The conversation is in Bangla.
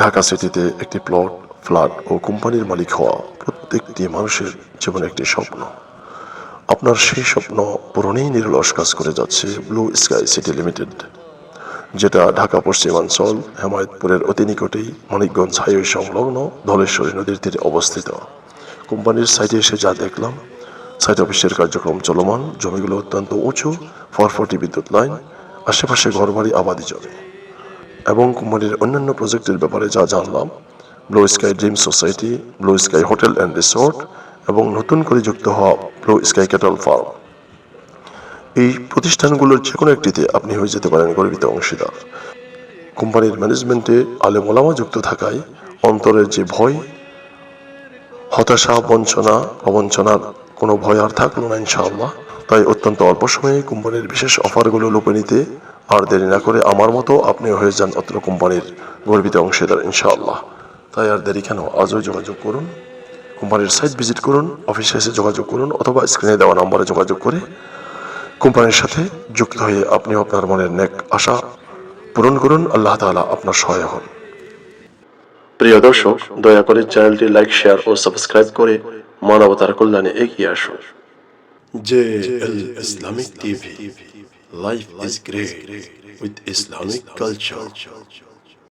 ঢাকা সিটিতে একটি প্লট, ফ্ল্যাট ও কোম্পানির মালিক হওয়া প্রত্যেকটি মানুষের জীবনে একটি স্বপ্ন। আপনার সেই স্বপ্ন পূরণেই নিরলস কাজ করে যাচ্ছে ব্লু স্কাই সিটি লিমিটেড, যেটা ঢাকা, পশ্চিমাঞ্চল, হেমায়তপুরের অতি নিকটেই মানিকগঞ্জ হাইওয়ে সংলগ্ন ধলেশ্বরী নদীর তীরে অবস্থিত। কোম্পানির সাইটে এসে যা দেখলাম, সাইট অফিসের কার্যক্রম চলমান, জমিগুলো অত্যন্ত উঁচু, ফরফটি বিদ্যুৎ লাইন, আশেপাশে ঘরবাড়ি আবাদি জমি। এবং কোম্পানির অন্যান্য প্রজেক্টের ব্যাপারে যা জানলাম blue sky dream society blue sky hotel and resort এবং নতুন করে যুক্ত হওয়া ব্লু স্কাই ক্যাটল ফার্ম এই প্রতিষ্ঠানগুলোর যে কোনো একটিতে আপনি হয়ে যেতে পারেন গর্বিত অংশীদার। কোম্পানির ম্যানেজমেন্টে আলেম ওলামা যুক্ত থাকায় অন্তরের যে ভয়, হতাশা, বঞ্চনা, অবঞ্চনার কোনো ভয় আর থাকল না ইনশাআল্লাহ। তাই অত্যন্ত অল্প সময়ে কোম্পানির বিশেষ অফারগুলো লোপে নিতে আর দেরি না করে আমার মতো আপনি হয়ে যান অত্র কোম্পানির গর্বিত অংশীদার, ইনশাআল্লাহ। তাই আর দেরি কেন? আজই যোগাযোগ করুন। কোম্পানির সাইট ভিজিট করুন, অফিসে এসে যোগাযোগ করুন অথবা স্ক্রিনে দেওয়া নম্বরে যোগাযোগ করে কোম্পানির সাথে যুক্ত হয়ে আপনি আপনার মনের নেক আশা পূরণ করুন। আল্লাহ তাআলা আপনার সহায় হন। প্রিয় দর্শক, দয়া করে চ্যানেলটি লাইক, শেয়ার ও সাবস্ক্রাইব করে মানবতার কল্যাণে এগিয়ে আসুন। JL Islamic TV. Life is great with Islamic culture.